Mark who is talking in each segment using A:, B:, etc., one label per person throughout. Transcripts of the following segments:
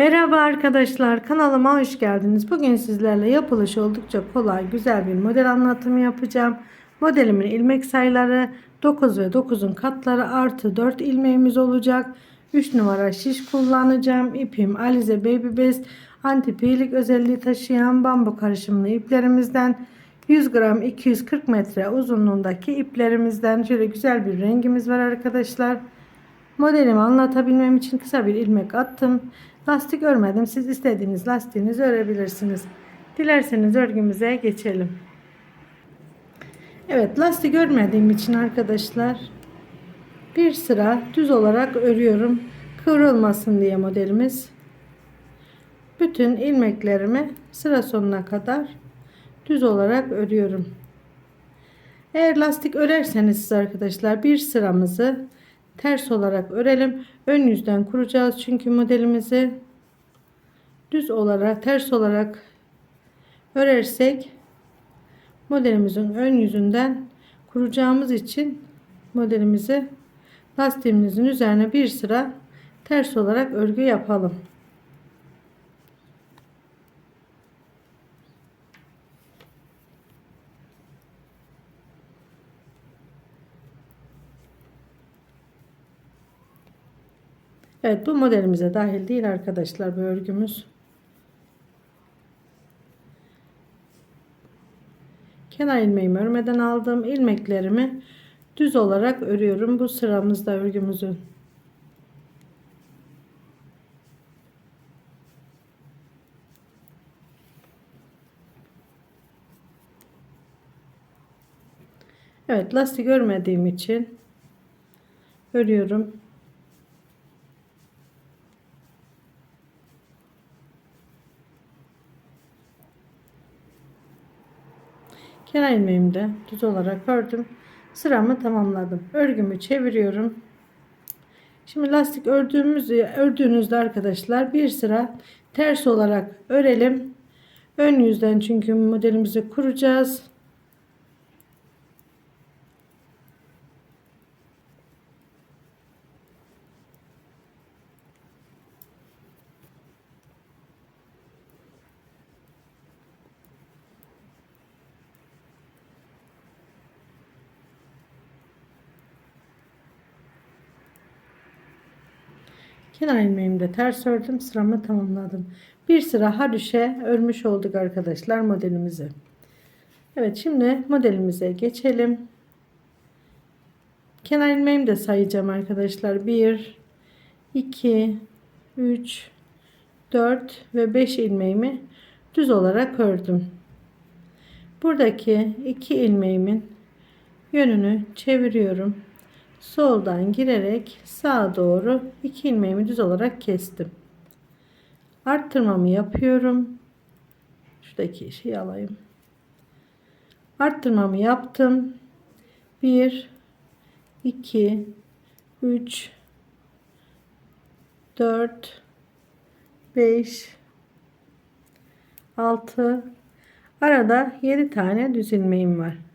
A: Merhaba arkadaşlar kanalıma hoş geldiniz. Bugün sizlerle yapılışı oldukça kolay güzel bir model anlatımı yapacağım. Modelimin ilmek sayıları 9 ve 9'un katları artı 4 ilmeğimiz olacak. 3 numara şiş kullanacağım. İpim Alize Baby Best anti pilik özelliği taşıyan bambu karışımlı iplerimizden 100 gram 240 metre uzunluğundaki iplerimizden şöyle güzel bir rengimiz var arkadaşlar. Modelimi anlatabilmem için kısa bir ilmek attım. Lastik örmedim. Siz istediğiniz lastiğinizi örebilirsiniz. Dilerseniz örgümüze geçelim. Evet lastik örmediğim için arkadaşlar bir sıra düz olarak örüyorum. Kıvrılmasın diye modelimiz. Bütün ilmeklerimi sıra sonuna kadar düz olarak örüyorum. Eğer lastik örerseniz arkadaşlar bir sıramızı ters olarak örelim. Ön yüzden kuracağız çünkü modelimizi düz olarak ters olarak örersek modelimizin ön yüzünden kuracağımız için modelimizi lastiğimizin üzerine bir sıra ters olarak örgü yapalım. Evet bu modelimize dahil değil arkadaşlar bu örgümüz. Kenar ilmeğimi örmeden aldım. ilmeklerimi düz olarak örüyorum. Bu sıramızda örgümüzün. Evet lastik örmediğim için örüyorum. Kenar ilmeğimi de düz olarak ördüm. Sıramı tamamladım. Örgümü çeviriyorum. Şimdi lastik ördüğümüzü ördüğünüzde arkadaşlar bir sıra ters olarak örelim. Ön yüzden çünkü modelimizi kuracağız. Kenar ilmeğimi de ters ördüm. Sıramı tamamladım. Bir sıra hadüşe örmüş olduk arkadaşlar modelimizi. Evet şimdi modelimize geçelim. Kenar ilmeğimi de sayacağım arkadaşlar. 1 2 3 4 ve 5 ilmeğimi düz olarak ördüm. Buradaki iki ilmeğimin yönünü çeviriyorum soldan girerek sağa doğru iki ilmeğimi düz olarak kestim. Arttırmamı yapıyorum. Şuradaki şeyi alayım. Arttırmamı yaptım. 1 2 3 4 5 6 arada 7 tane düz ilmeğim var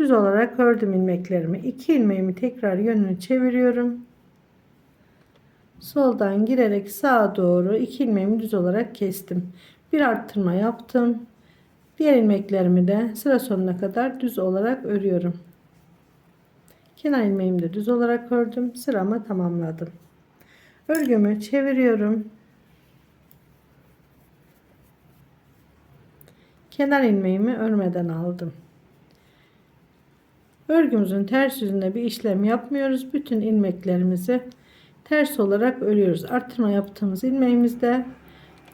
A: düz olarak ördüm ilmeklerimi. 2 ilmeğimi tekrar yönünü çeviriyorum. Soldan girerek sağa doğru 2 ilmeğimi düz olarak kestim. Bir arttırma yaptım. Diğer ilmeklerimi de sıra sonuna kadar düz olarak örüyorum. Kenar ilmeğimi de düz olarak ördüm. Sıramı tamamladım. Örgümü çeviriyorum. Kenar ilmeğimi örmeden aldım. Örgümüzün ters yüzünde bir işlem yapmıyoruz. Bütün ilmeklerimizi ters olarak örüyoruz. Arttırma yaptığımız ilmeğimizde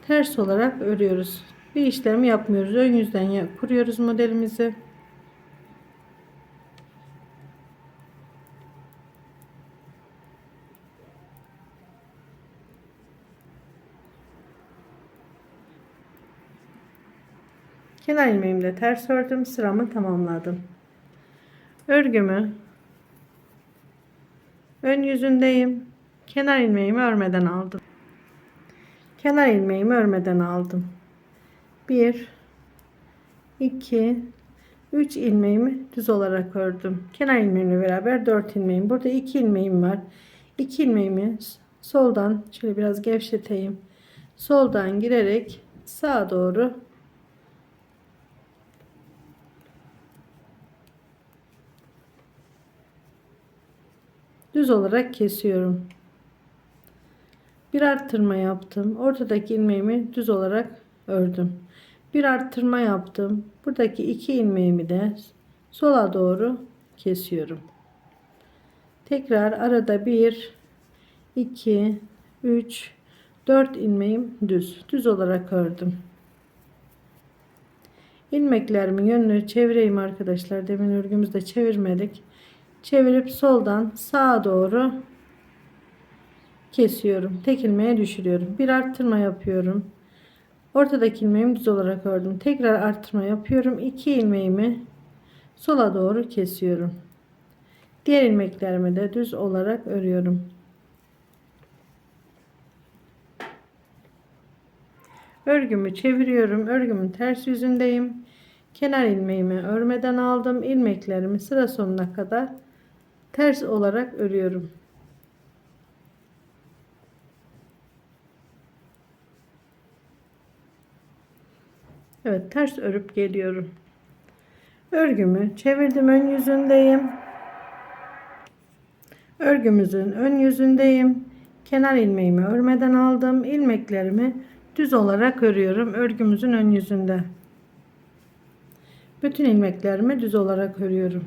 A: ters olarak örüyoruz. Bir işlem yapmıyoruz. Ön yüzden kuruyoruz modelimizi. Kenar ilmeğimle ters ördüm. Sıramı tamamladım örgümü ön yüzündeyim. Kenar ilmeğimi örmeden aldım. Kenar ilmeğimi örmeden aldım. 1 2 3 ilmeğimi düz olarak ördüm. Kenar ilmeğimle beraber 4 ilmeğim. Burada 2 ilmeğim var. 2 ilmeğimi soldan şöyle biraz gevşeteyim. soldan girerek sağa doğru düz olarak kesiyorum. Bir arttırma yaptım. Ortadaki ilmeğimi düz olarak ördüm. Bir arttırma yaptım. Buradaki iki ilmeğimi de sola doğru kesiyorum. Tekrar arada bir, iki, üç, dört ilmeğim düz. Düz olarak ördüm. İlmeklerimin yönünü çevireyim arkadaşlar. Demin örgümüzde çevirmedik. Çevirip soldan sağa doğru kesiyorum. Tek ilmeğe düşürüyorum. Bir arttırma yapıyorum. Ortadaki ilmeğimi düz olarak ördüm. Tekrar arttırma yapıyorum. İki ilmeğimi sola doğru kesiyorum. Diğer ilmeklerimi de düz olarak örüyorum. Örgümü çeviriyorum. Örgümün ters yüzündeyim. Kenar ilmeğimi örmeden aldım. İlmeklerimi sıra sonuna kadar ters olarak örüyorum. Evet ters örüp geliyorum. Örgümü çevirdim ön yüzündeyim. Örgümüzün ön yüzündeyim. Kenar ilmeğimi örmeden aldım. İlmeklerimi düz olarak örüyorum örgümüzün ön yüzünde. Bütün ilmeklerimi düz olarak örüyorum.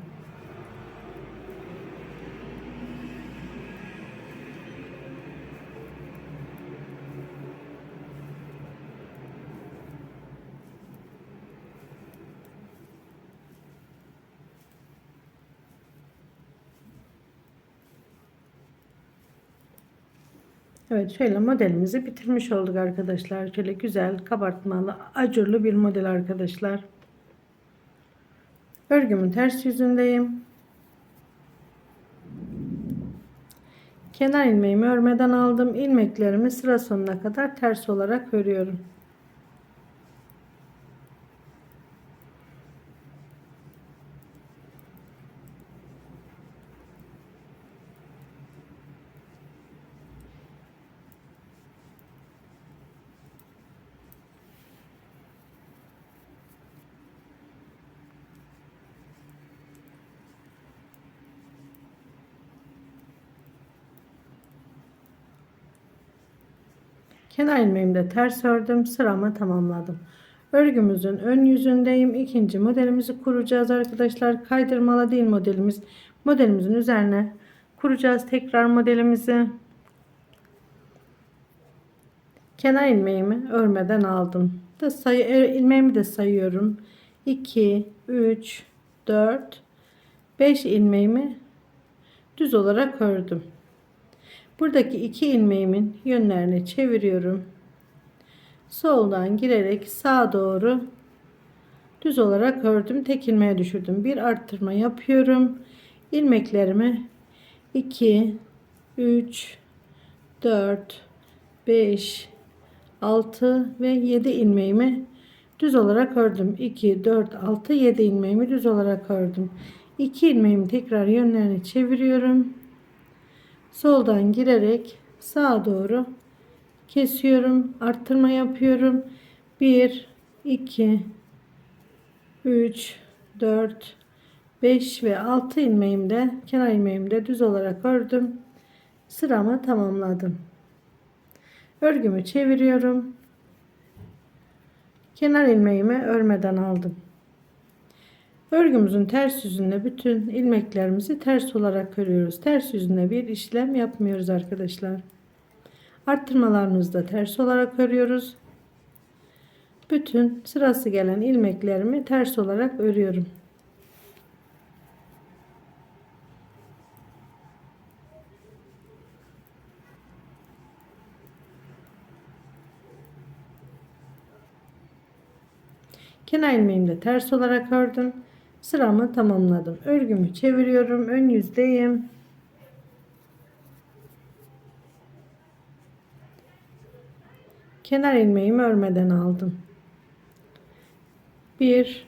A: Evet şöyle modelimizi bitirmiş olduk arkadaşlar. Şöyle güzel kabartmalı acurlu bir model arkadaşlar. Örgümün ters yüzündeyim. Kenar ilmeğimi örmeden aldım. ilmeklerimi sıra sonuna kadar ters olarak örüyorum. Kenar ilmeğimi de ters ördüm. Sıramı tamamladım. Örgümüzün ön yüzündeyim. İkinci modelimizi kuracağız arkadaşlar. Kaydırmalı değil modelimiz. Modelimizin üzerine kuracağız tekrar modelimizi. Kenar ilmeğimi örmeden aldım. Da sayı e, ilmeğimi de sayıyorum. 2 3 4 5 ilmeğimi düz olarak ördüm. Buradaki iki ilmeğimin yönlerini çeviriyorum. Soldan girerek sağa doğru düz olarak ördüm. Tek ilmeğe düşürdüm. Bir arttırma yapıyorum. İlmeklerimi 2 3 4 5 6 ve 7 ilmeğimi düz olarak ördüm. 2 4 6 7 ilmeğimi düz olarak ördüm. 2 ilmeğimi tekrar yönlerini çeviriyorum soldan girerek sağa doğru kesiyorum. Arttırma yapıyorum. 1 2 3 4 5 ve 6 ilmeğimde kenar ilmeğimde düz olarak ördüm. Sıramı tamamladım. Örgümü çeviriyorum. Kenar ilmeğimi örmeden aldım Örgümüzün ters yüzünde bütün ilmeklerimizi ters olarak örüyoruz. Ters yüzünde bir işlem yapmıyoruz arkadaşlar. Arttırmalarımızı da ters olarak örüyoruz. Bütün sırası gelen ilmeklerimi ters olarak örüyorum. Kenar ilmeğimi de ters olarak ördüm sıramı tamamladım. Örgümü çeviriyorum. Ön yüzdeyim. Kenar ilmeğimi örmeden aldım. 1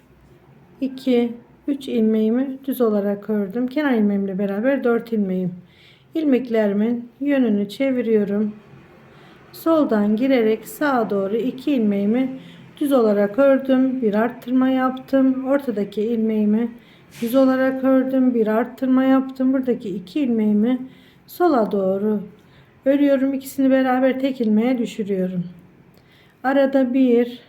A: 2 3 ilmeğimi düz olarak ördüm. Kenar ilmeğimle beraber 4 ilmeğim. İlmeklerimin yönünü çeviriyorum. soldan girerek sağa doğru iki ilmeğimi düz olarak ördüm. Bir arttırma yaptım. Ortadaki ilmeğimi düz olarak ördüm. Bir arttırma yaptım. Buradaki iki ilmeğimi sola doğru örüyorum. İkisini beraber tek ilmeğe düşürüyorum. Arada bir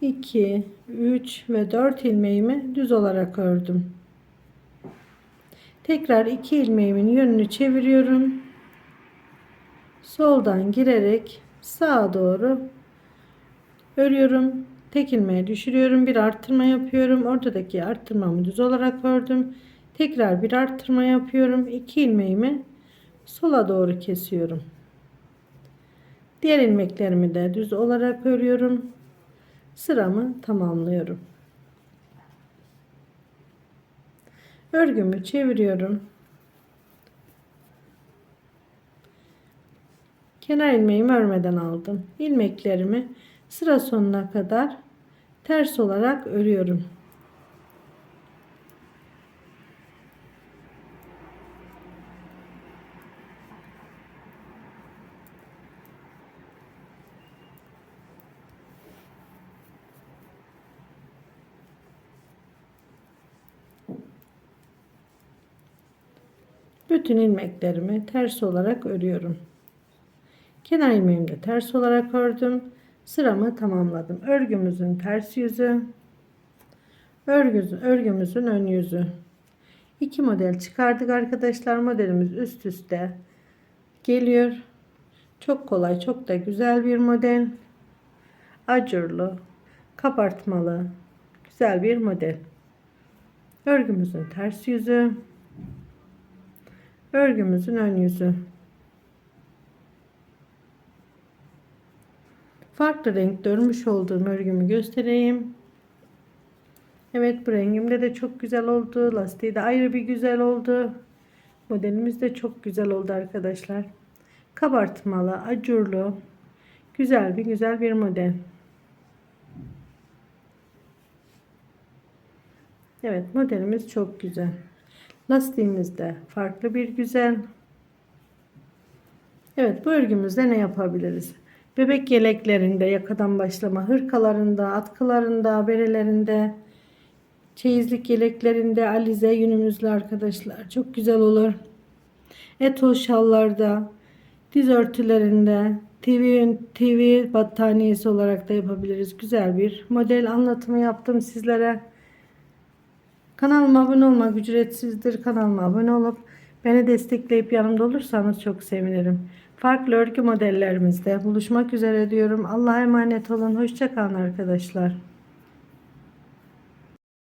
A: 2, 3 ve 4 ilmeğimi düz olarak ördüm. Tekrar 2 ilmeğimin yönünü çeviriyorum. Soldan girerek sağa doğru örüyorum. Tek ilmeğe düşürüyorum. Bir arttırma yapıyorum. Ortadaki arttırmamı düz olarak ördüm. Tekrar bir arttırma yapıyorum. 2 ilmeğimi sola doğru kesiyorum. Diğer ilmeklerimi de düz olarak örüyorum sıramı tamamlıyorum. Örgümü çeviriyorum. Kenar ilmeğimi örmeden aldım. İlmeklerimi sıra sonuna kadar ters olarak örüyorum. Bütün ilmeklerimi ters olarak örüyorum. Kenar ilmeğimi de ters olarak ördüm. Sıramı tamamladım. Örgümüzün ters yüzü, örgümüzün, örgümüzün ön yüzü. İki model çıkardık arkadaşlar. Modelimiz üst üste geliyor. Çok kolay, çok da güzel bir model. Acırlı, kabartmalı, güzel bir model. Örgümüzün ters yüzü, örgümüzün ön yüzü. Farklı renkte örmüş olduğum örgümü göstereyim. Evet bu rengimde de çok güzel oldu. Lastiği de ayrı bir güzel oldu. Modelimiz de çok güzel oldu arkadaşlar. Kabartmalı, acurlu, güzel bir güzel bir model. Evet modelimiz çok güzel. Lastiğimiz de farklı bir güzel. Evet bu örgümüzde ne yapabiliriz? Bebek yeleklerinde, yakadan başlama, hırkalarında, atkılarında, berelerinde, çeyizlik yeleklerinde, alize yünümüzlü arkadaşlar. Çok güzel olur. Etol şallarda, diz örtülerinde, TV, TV battaniyesi olarak da yapabiliriz. Güzel bir model anlatımı yaptım sizlere. Kanalıma abone olmak ücretsizdir. Kanalıma abone olup beni destekleyip yanımda olursanız çok sevinirim. Farklı örgü modellerimizde buluşmak üzere diyorum. Allah'a emanet olun. Hoşçakalın arkadaşlar.